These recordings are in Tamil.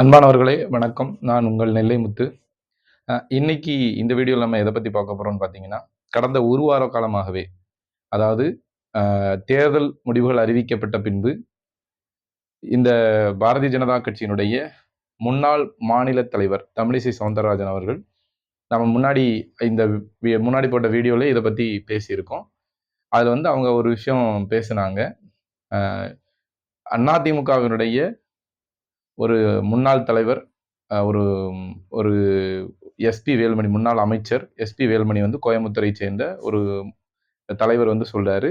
அன்பானவர்களே வணக்கம். நான் உங்கள் நெல்லை முத்து இன்னைக்கு இந்த வீடியோவில் நம்ம எதை பற்றி பார்க்க போகிறோம்னு பார்த்தீங்கன்னா கடந்த ஒரு வார காலமாகவே அதாவது தேர்தல் முடிவுகள் அறிவிக்கப்பட்ட பின்பு இந்த பாரதிய ஜனதா கட்சியினுடைய முன்னாள் மாநில தலைவர் தமிழிசை சவுந்தரராஜன் அவர்கள் நம்ம முன்னாடி இந்த வி- முன்னாடி போட்ட வீடியோவில் இதை பற்றி பேசியிருக்கோம். அதில் வந்து அவங்க ஒரு விஷயம் பேசினாங்க. அதிமுகவினுடைய ஒரு முன்னாள் தலைவர் ஒரு ஒரு எஸ்பி வேல்மணி முன்னாள் அமைச்சர் எஸ்பி வேலுமணி வந்து கோயம்புத்தூரை சேர்ந்த ஒரு தலைவர் வந்து சொல்றாரு.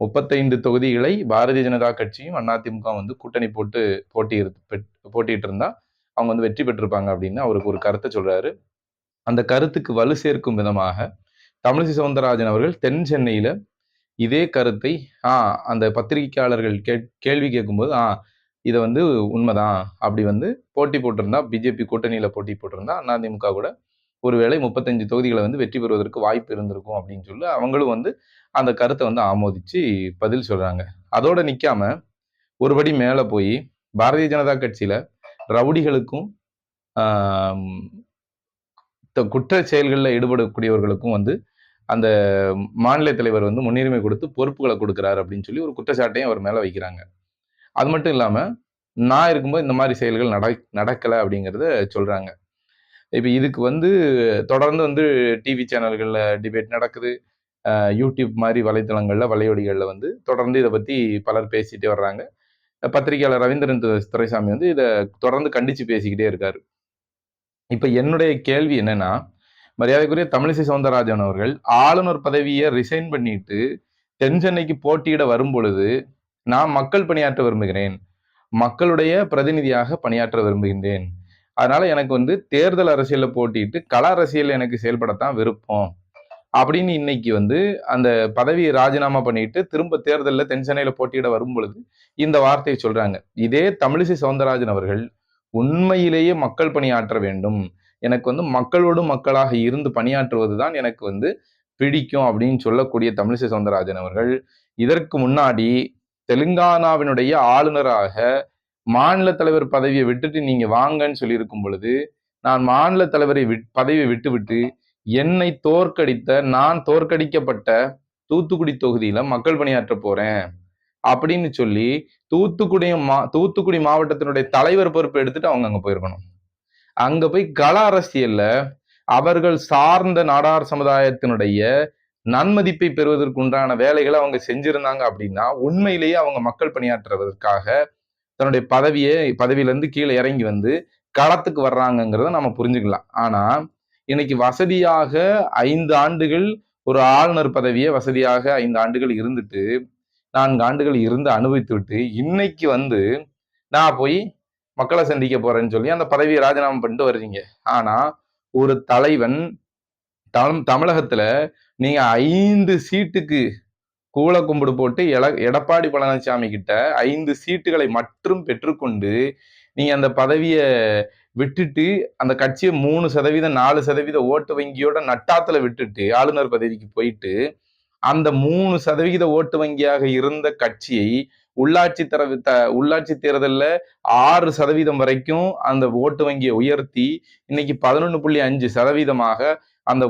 முப்பத்தைந்து தொகுதிகளை பாரதிய ஜனதா கட்சியும் அதிமுக வந்து கூட்டணி போட்டு போட்டி போட்டிட்டு இருந்தா அவங்க வந்து வெற்றி பெற்றிருப்பாங்க அப்படின்னு அவருக்கு ஒரு கருத்தை சொல்றாரு. அந்த கருத்துக்கு வலு சேர்க்கும் விதமாக தமிழிசை சவுந்தரராஜன் அவர்கள் தென் சென்னையில இதே கருத்தை ஆ அந்த பத்திரிகையாளர்கள் கே கேள்வி கேட்கும்போது ஆ இதை வந்து உண்மைதான். அப்படி வந்து போட்டி போட்டிருந்தா பிஜேபி கூட்டணியில் போட்டி போட்டிருந்தா அதிமுக கூட ஒருவேளை முப்பத்தஞ்சு தொகுதிகளை வந்து வெற்றி பெறுவதற்கு வாய்ப்பு இருந்திருக்கும் அப்படின்னு சொல்லி அவங்களும் வந்து அந்த கருத்தை வந்து ஆமோதிச்சு பதில் சொல்றாங்க. அதோட நிற்காம ஒருபடி மேலே போய் பாரதிய ஜனதா கட்சியில ரவுடிகளுக்கும் த- குற்ற செயல்களில் ஈடுபடக்கூடியவர்களுக்கும் வந்து அந்த மாநில தலைவர் வந்து முன்னுரிமை கொடுத்து பொறுப்புகளை கொடுக்குறாரு அப்படின்னு சொல்லி ஒரு குற்றச்சாட்டையும் அவர் மேலே வைக்கிறாங்க. அது மட்டும் இல்லாம நான் இருக்கும்போது இந்த மாதிரி செயல்கள் நட நடக்கல அப்படிங்கிறத சொல்றாங்க. இப்போ இதுக்கு வந்து தொடர்ந்து வந்து டிவி சேனல்களில் டிபேட் நடக்குது. யூடியூப் மாதிரி வலைத்தளங்களில் வலையொலிகள்ல வந்து தொடர்ந்து இதை பத்தி பலர் பேசிட்டே வர்றாங்க. பத்திரிகையாளர் ரவீந்திரன் துரைசாமி வந்து இதை தொடர்ந்து கண்டிச்சு பேசிக்கிட்டே இருக்காரு. இப்ப என்னுடைய கேள்வி என்னன்னா மரியாதைக்குரிய தமிழிசை சவுந்தரராஜன் அவர்கள் ஆளுநர் பதவியை ரிசைன் பண்ணிட்டு தென் சென்னைக்கு போட்டியிட வரும் பொழுது நான் மக்கள் பணியாற்ற விரும்புகிறேன். மக்களுடைய பிரதிநிதியாக பணியாற்ற விரும்புகின்றேன். அதனால எனக்கு வந்து தேர்தல் அரசியல்ல போட்டியிட்டு கள அரசியல் எனக்கு செயல்படத்தான் விருப்பம். அப்படின்னு இன்னைக்கு வந்து அந்த பதவியை ராஜினாமா பண்ணிட்டு திரும்ப தேர்தலில் தென்சென்னையில் போட்டியிட வரும் பொழுது இந்த வார்த்தையை சொல்றாங்க. இதே தமிழிசை சவுந்தரராஜன் அவர்கள் உண்மையிலேயே மக்கள் பணியாற்ற வேண்டும். எனக்கு வந்து மக்களோடு மக்களாக இருந்து பணியாற்றுவது தான் எனக்கு வந்து பிடிக்கும் அப்படின்னு சொல்லக்கூடிய தமிழிசை சவுந்தரராஜன் அவர்கள் இதற்கு முன்னாடி தெலுங்கானாவினுடைய ஆளுநராக மாநில தலைவர் பதவியை விட்டுட்டு நீங்க வாங்கன்னு சொல்லியிருக்கும் பொழுது நான் மாநில தலைவரை விட் பதவியை விட்டுவிட்டு என்னை தோற்கடித்த நான் தோற்கடிக்கப்பட்ட தூத்துக்குடி தொகுதியில மக்கள் பணியாற்ற போறேன் அப்படின்னு சொல்லி தூத்துக்குடி மா தூத்துக்குடி மாவட்டத்தினுடைய தலைவர் பொறுப்பு எடுத்துட்டு அவங்க அங்க போயிருக்கணும். அங்க போய் கள அரசியல்ல அவர்கள் சார்ந்த நாடார் சமுதாயத்தினுடைய நன்மதிப்பை பெறுவதற்கு உண்டான வேலைகளை அவங்க செஞ்சிருந்தாங்க அப்படின்னா உண்மையிலேயே அவங்க மக்கள் பணியாற்றுவதற்காக தன்னுடைய பதவியை பதவியிலேருந்து கீழே இறங்கி வந்து களத்துக்கு வர்றாங்கங்கிறத நம்ம புரிஞ்சுக்கலாம். ஆனா இன்னைக்கு வசதியாக ஐந்து ஆண்டுகள் ஒரு ஆளுநர் பதவியை வசதியாக ஐந்து ஆண்டுகள் இருந்துட்டு நான்கு ஆண்டுகள் இருந்து அனுபவித்து விட்டு இன்னைக்கு வந்து நான் போய் மக்களை சந்திக்க போறேன்னு சொல்லி அந்த பதவியை ராஜினாமா பண்ணிட்டு வர்றீங்க ஆனா ஒரு தலைவன் தம் தமிழகத்துல நீங்க ஐந்து சீட்டுக்கு கூல கும்பிடு போட்டு எல எடப்பாடி பழனிசாமி கிட்ட ஐந்து சீட்டுகளை மட்டும் பெற்றுக்கொண்டு நீங்க அந்த பதவியை விட்டுட்டு அந்த கட்சியை மூணு சதவீதம் நாலு சதவீத ஓட்டு வங்கியோட நட்டாத்துல விட்டுட்டு ஆளுநர் பதவிக்கு போயிட்டு அந்த மூணு சதவிகித ஓட்டு வங்கியாக இருந்த கட்சியை உள்ளாட்சி தர த உள்ளாட்சி தேர்தலில் ஆறு சதவீதம் வரைக்கும் அந்த ஓட்டு வங்கியை உயர்த்தி இன்னைக்கு பதினொன்று புள்ளி அஞ்சு சதவீதமாக அந்த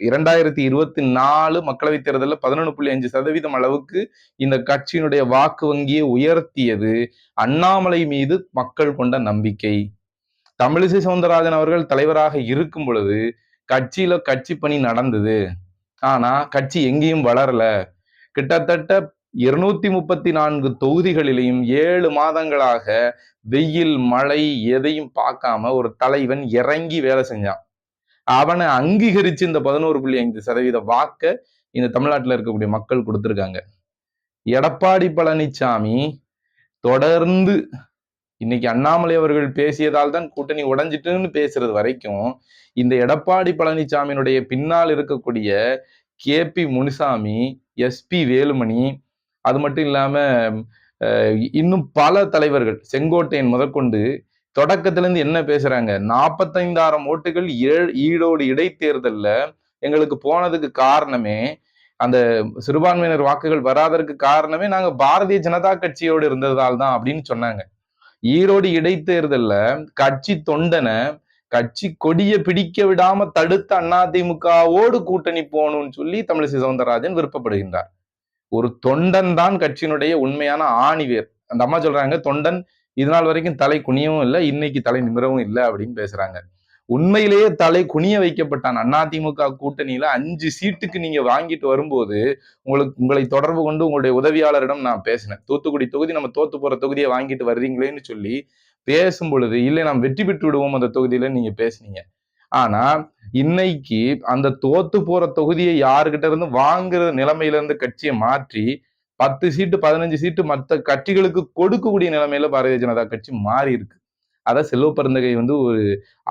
இரண்டாயிரத்தி இருபத்தி நாலு மக்களவைத் தேர்தலில் பதினொன்று புள்ளி அஞ்சு சதவீதம் அளவுக்கு இந்த கட்சியினுடைய வாக்கு வங்கியை உயர்த்தியது அண்ணாமலை மீது மக்கள் கொண்ட நம்பிக்கை. தமிழிசை சவுந்தரராஜன் அவர்கள் தலைவராக இருக்கும் பொழுது கட்சியில கட்சி பணி நடந்தது. ஆனா கட்சி எங்கேயும் வளரல. கிட்டத்தட்ட இருநூத்தி முப்பத்தி நான்கு தொகுதிகளிலையும் ஏழு மாதங்களாக வெயில் மழை எதையும் பார்க்காம ஒரு தலைவன் இறங்கி வேலை செஞ்சான். அவனை அங்கீகரிச்சு இந்த பதினோரு புள்ளி ஐந்து சதவீத வாக்க இந்த தமிழ்நாட்டில் இருக்கக்கூடிய மக்கள் கொடுத்திருக்காங்க. எடப்பாடி பழனிசாமி தொடர்ந்து இன்னைக்கு அண்ணாமலை அவர்கள் பேசியதால் தான் கூட்டணி உடஞ்சிட்டுன்னு பேசுறது வரைக்கும் இந்த எடப்பாடி பழனிசாமியினுடைய பின்னால் இருக்கக்கூடிய K P Munusamy SP Velumani அது மட்டும் இல்லாம இன்னும் பல தலைவர்கள் செங்கோட்டையன் முதற்கொண்டு தொடக்கத்திலேருந்து என்ன பேசுறாங்க? நாற்பத்தைந்தாயிரம் ஓட்டுகள் ஈரோடு இடைத்தேர்தல்ல எங்களுக்கு போனதுக்கு காரணமே அந்த சிறுபான்மையினர் வாக்குகள் வராதற்கு காரணமே நாங்க பாரதிய ஜனதா கட்சியோடு இருந்ததால் தான் அப்படின்னு சொன்னாங்க. ஈரோடு இடைத்தேர்தல்ல கட்சி தொண்டனை கட்சி கொடியை பிடிக்க விடாம தடுத்த அதிமுகவோடு கூட்டணி போகணும்னு சொல்லி தமிழிசை சவுந்தரராஜன் விருப்பப்படுகின்றார். ஒரு தொண்டன் தான் கட்சியினுடைய உண்மையான ஆணிவேர். அந்த அம்மா சொல்றாங்க தொண்டன் இது நாள் வரைக்கும் தலை குனியவும் இல்லை இன்னைக்கு தலை நிமிரவும் இல்லை அப்படின்னு பேசுறாங்க. உண்மையிலேயே தலை குனிய வைக்கப்பட்டான். அதிமுக கூட்டணியில அஞ்சு சீட்டுக்கு நீங்க வாங்கிட்டு வரும்போது உங்களுக்கு உங்களை தொடர்பு கொண்டு உங்களுடைய உதவியாளரிடம் நான் பேசினேன். தூத்துக்குடி தொகுதி நம்ம தோத்து போற தொகுதியை வாங்கிட்டு வர்றீங்களேன்னு சொல்லி பேசும் பொழுது இல்லை நாம் வெற்றி பெற்று விடுவோம் அந்த தொகுதியில நீங்க பேசுனீங்க. ஆனா இன்னைக்கு அந்த தோத்து போற தொகுதியை யாருகிட்ட இருந்து வாங்குற நிலைமையில இருந்து கட்சியை மாற்றி பத்து சீட்டு பதினஞ்சு சீட்டு மற்ற கட்சிகளுக்கு கொடுக்கக்கூடிய நிலைமையில பாரதிய ஜனதா கட்சி மாறி இருக்கு. அதான் செல்வ பருந்தகை வந்து ஒரு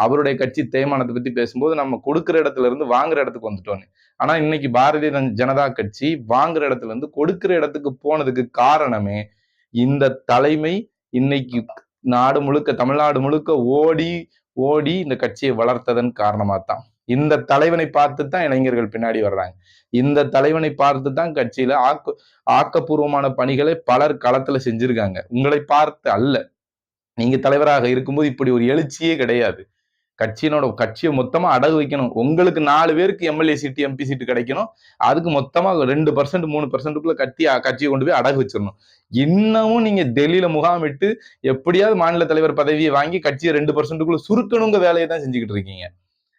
அவருடைய கட்சி தேய்மானத்தை பத்தி பேசும்போது நம்ம கொடுக்குற இடத்துல இருந்து வாங்குற இடத்துக்கு வந்துட்டோன்னு. ஆனா இன்னைக்கு பாரதிய ஜனதா கட்சி வாங்குற இடத்துல இருந்து கொடுக்குற இடத்துக்கு போனதுக்கு காரணமே இந்த தலைமை இன்னைக்கு நாடு முழுக்க தமிழ்நாடு முழுக்க ஓடி ஓடி இந்த கட்சியை வளர்த்ததன் காரணமா தான் இந்த தலைவனை பார்த்து தான் இளைஞர்கள் பின்னாடி வர்றாங்க. இந்த தலைவனை பார்த்து தான் கட்சியில ஆக்க ஆக்கப்பூர்வமான பணிகளை பலர் களத்துல செஞ்சிருக்காங்க. உங்களை பார்த்து அல்ல. நீங்க தலைவராக இருக்கும்போது இப்படி ஒரு எழுச்சியே கிடையாது. கட்சியினோட கட்சியை மொத்தமா அடகு வைக்கணும். உங்களுக்கு நாலு பேருக்கு எம்எல்ஏ சீட்டு எம்பி சீட்டு கிடைக்கணும். அதுக்கு மொத்தமா ரெண்டு பர்சன்ட் மூணு பர்சன்ட்டுக்குள்ள கட்டி கட்சியை கொண்டு போய் அடகு வச்சிடணும். இன்னமும் நீங்க டெல்லியில முகாமிட்டு எப்படியாவது மாநில தலைவர் பதவியை வாங்கி கட்சியை ரெண்டு பர்சன்ட்டுக்குள்ள சுருக்கணுங்க வேலையை தான் செஞ்சுக்கிட்டு இருக்கீங்க.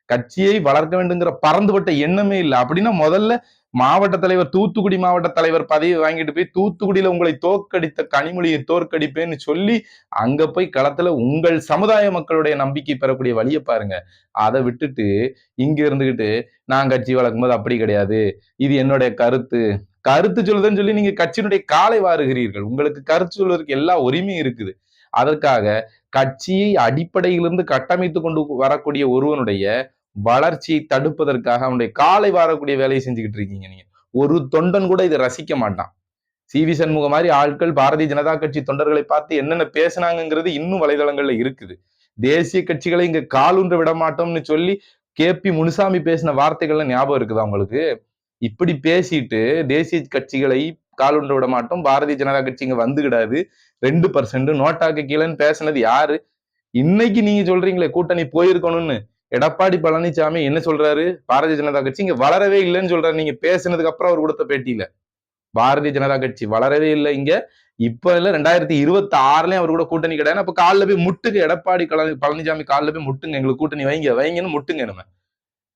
கட்சியை வளர்க்க வேண்டுங்கிற பறந்துபட்ட எண்ணமே இல்லை. அப்படின்னா முதல்ல மாவட்ட தலைவர் தூத்துக்குடி மாவட்ட தலைவர் பதவி வாங்கிட்டு போய் தூத்துக்குடியில உங்களை தோற்கடித்த கனிமொழியை தோற்கடிப்பேன்னு சொல்லி அங்க போய் களத்துல உங்கள் சமுதாய மக்களுடைய நம்பிக்கை பெறக்கூடிய வழியை பாருங்க. அதை விட்டுட்டு இங்க இருந்துகிட்டு நான் கட்சி வளர்க்கும் போது அப்படி கிடையாது. இது என்னுடைய கருத்து. கருத்து சொல்லுதுன்னு சொல்லி நீங்க கட்சியினுடைய காலை வாருகிறீர்கள். உங்களுக்கு கருத்து சொல்வதற்கு எல்லா உரிமையும் இருக்குது. அதற்காக கட்சியை அடிப்படையிலிருந்து கட்டமைத்து கொண்டு வரக்கூடிய ஒருவனுடைய வளர்ச்சியை தடுப்பதற்காக அவனுடைய காலை வாரக்கூடிய வேலையை செஞ்சுக்கிட்டு இருக்கீங்க நீங்க. ஒரு தொண்டன் கூட இதை ரசிக்க மாட்டான். சி. வி. சண்முக மாதிரி ஆட்கள் பாரதிய ஜனதா கட்சி தொண்டர்களை பார்த்து என்னென்ன பேசினாங்கிறது இன்னும் வலைதளங்கள்ல இருக்குது. தேசிய கட்சிகளை இங்க காலுன்ற விட மாட்டோம்னு சொல்லி கே. பி. முனுசாமி பேசின வார்த்தைகள்லாம் ஞாபகம் இருக்குதா உங்களுக்கு? இப்படி பேசிட்டு தேசிய கட்சிகளை காலுன்ற விட மாட்டோம். பாரதிய ஜனதா கட்சி இங்க வந்து கிடாது ரெண்டு பர்சன்ட் நோட்டாக்கு கீழேன்னு பேசினது யாரு? இன்னைக்கு நீங்க சொல்றீங்களே கூட்டணி போயிருக்கணும்னு. எடப்பாடி பழனிசாமி என்ன சொல்றாரு? பாரதிய ஜனதா கட்சி இங்க வளரவே இல்லைன்னு சொல்றாரு. நீங்க பேசினதுக்கு அப்புறம் அவர் கொடுத்த பேட்டியில. பாரதிய ஜனதா கட்சி வளரவே இல்லை இங்க. இப்ப இல்ல ரெண்டாயிரத்தி இருபத்தி ஆறுலயும் அவர் கூட கூட்டணி கிடையாது. அப்ப காலில் போய் முட்டுங்க. எடப்பாடி பழனிசாமி காலில் போய் முட்டுங்க. எங்களுக்கு கூட்டணி வைங்க வைங்கன்னு முட்டுங்க நம்ம.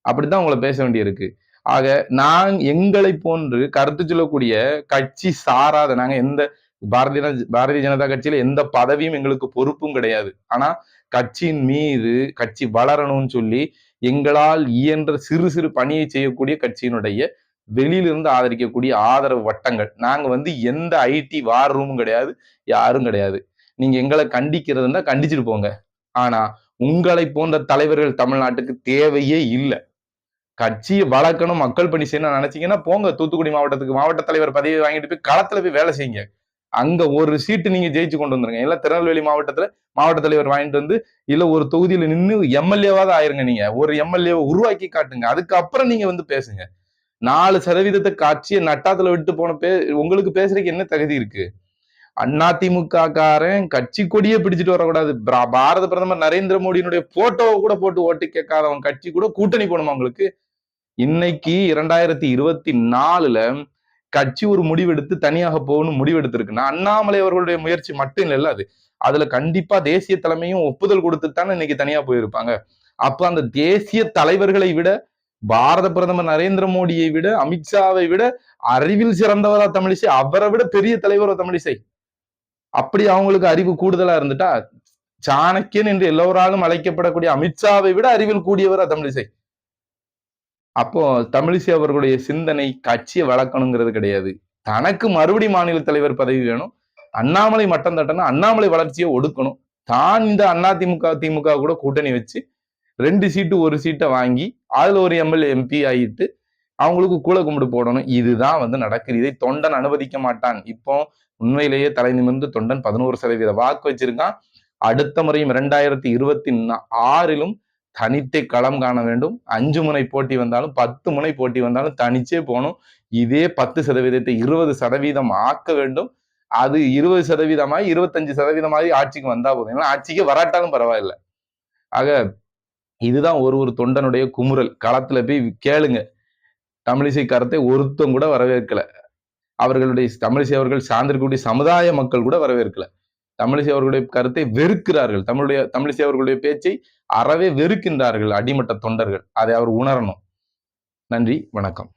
அப்படித்தான் உங்களை பேச வேண்டியிருக்கு. ஆக நான் எங்களை போன்று கருத்து சொல்லக்கூடிய கட்சி சாராத நாங்க எந்த பாரதிய பாரதிய ஜனதா கட்சியில எந்த பதவியும் எங்களுக்கு பொறுப்பும் கிடையாது. ஆனா கட்சியின் மீது கட்சி வளரணும்னு சொல்லி எங்களால் இயன்ற சிறு சிறு பணியை செய்யக்கூடிய கட்சியினுடைய வெளியிலிருந்து ஆதரிக்கக்கூடிய ஆதரவு வட்டங்கள். நாங்க வந்து எந்த ஐடி வார் ரூமும் கிடையாது யாரும் கிடையாது. நீங்க எங்களை கண்டிக்கிறதுனா கண்டிச்சிட்டு போங்க. ஆனா உங்களை போன்ற தலைவர்கள் தமிழ்நாட்டுக்கு தேவையே இல்லை. கட்சியை வளர்க்கணும் மக்கள் பணி செய்யணும் நினைச்சீங்கன்னா போங்க. தூத்துக்குடி மாவட்டத்துக்கு மாவட்ட தலைவர் பதவி வாங்கிட்டு போய் களத்துல போய் வேலை செய்யுங்க. அங்க ஒரு சீட்டு நீங்க ஜெயிச்சு கொண்டு வந்துருங்க. இல்ல திருநெல்வேலி மாவட்டத்துல மாவட்ட தலைவர் வாங்கிட்டு வந்து இல்ல ஒரு தொகுதியில நின்று எம்எல்ஏவாத ஆயிருங்க நீங்க. ஒரு எம்எல்ஏவை உருவாக்கி காட்டுங்க. அதுக்கப்புறம் நீங்க வந்து பேசுங்க. நாலு சதவீதத்தை காட்சியை நட்டாத்துல விட்டு போன பே உங்களுக்கு பேசுறதுக்கு என்ன தகுதி இருக்கு? அதிமுக காரன் கட்சி கொடியே பிடிச்சிட்டு வரக்கூடாது. பாரத பிரதமர் நரேந்திர மோடியினுடைய போட்டோவை கூட போட்டு ஓட்டு கேட்காதவன் கட்சி கூட கூட்டணி போகணுமா உங்களுக்கு? இன்னைக்கு இரண்டாயிரத்தி இருபத்தி நாலுல கட்சி ஒரு முடிவெடுத்து தனியாக போகணும் முடிவெடுத்திருக்குன்னா அண்ணாமலை அவர்களுடைய முயற்சி மட்டும் இல்லை அது அதுல கண்டிப்பா தேசிய தலைமையும் ஒப்புதல் கொடுத்து தானே இன்னைக்கு தனியா போயிருப்பாங்க. அப்ப அந்த தேசிய தலைவர்களை விட பாரத பிரதமர் நரேந்திர மோடியை விட அமித்ஷாவை விட அறிவில் சிறந்தவரா தமிழிசை அவரை விட பெரிய தலைவரா தமிழிசை. அப்படி அவங்களுக்கு அறிவு கூடுதலா இருந்துட்டா சாணக்கியன் என்று எல்லோராலும் அழைக்கப்படக்கூடிய அமித்ஷாவை விட அறிவில் கூடியவரா தமிழிசை. அப்போ தமிழிசை அவர்களுடைய சிந்தனை கட்சியை வளர்க்கணுங்கிறது கிடையாது. தனக்கு மறுபடி மாநில தலைவர் பதவி வேணும். அண்ணாமலை மட்டம் தட்டணும் அண்ணாமலை வளர்ச்சியை ஒடுக்கணும். தான் இந்த அண்ணா திமுக திமுக கூட கூட்டணி வச்சு ரெண்டு சீட்டு ஒரு சீட்டை வாங்கி அதுல ஒரு எம்எல்ஏ எம்பி ஆகிட்டு அவங்களுக்கு கூல கும்பிடு போடணும். இதுதான் வந்து நடக்குது. இதை தொண்டன் அனுமதிக்க மாட்டான். இப்போ உண்மையிலேயே தலை நிமிர்ந்து தொண்டன் பதினோரு சதவீத வாக்கு வச்சிருக்கான். அடுத்த முறையும் இரண்டாயிரத்தி இருபத்தி ஆறிலும் தனித்தே களம் காண வேண்டும். அஞ்சு முனை போட்டி வந்தாலும் பத்து முனை போட்டி வந்தாலும் தனிச்சே போகணும். இதே பத்து சதவீதத்தை இருபது சதவீதம் ஆக்க வேண்டும். அது இருபது சதவீதமாய் இருபத்தஞ்சு சதவீதமாகி ஆட்சிக்கு வந்தா போதும். ஏன்னா ஆட்சிக்கு வராட்டாலும் பரவாயில்ல. ஆக இதுதான் ஒரு ஒரு தொண்டனுடைய குமுறல். களத்துல போய் கேளுங்க. தமிழிசை கருத்தை ஒருத்தம் கூட வரவேற்கல. அவர்களுடைய தமிழிசை அவர்கள் சார்ந்திருக்கக்கூடிய சமுதாய மக்கள் கூட வரவேற்கல. தமிழிசை அவர்களுடைய கருத்தை வெறுக்கிறார்கள். தமிழுடைய தமிழிசை அவர்களுடைய பேச்சை அறவே வெறுக்கின்றார்கள் அடிமட்ட தொண்டர்கள். அதை அவர் உணரணும். நன்றி வணக்கம்.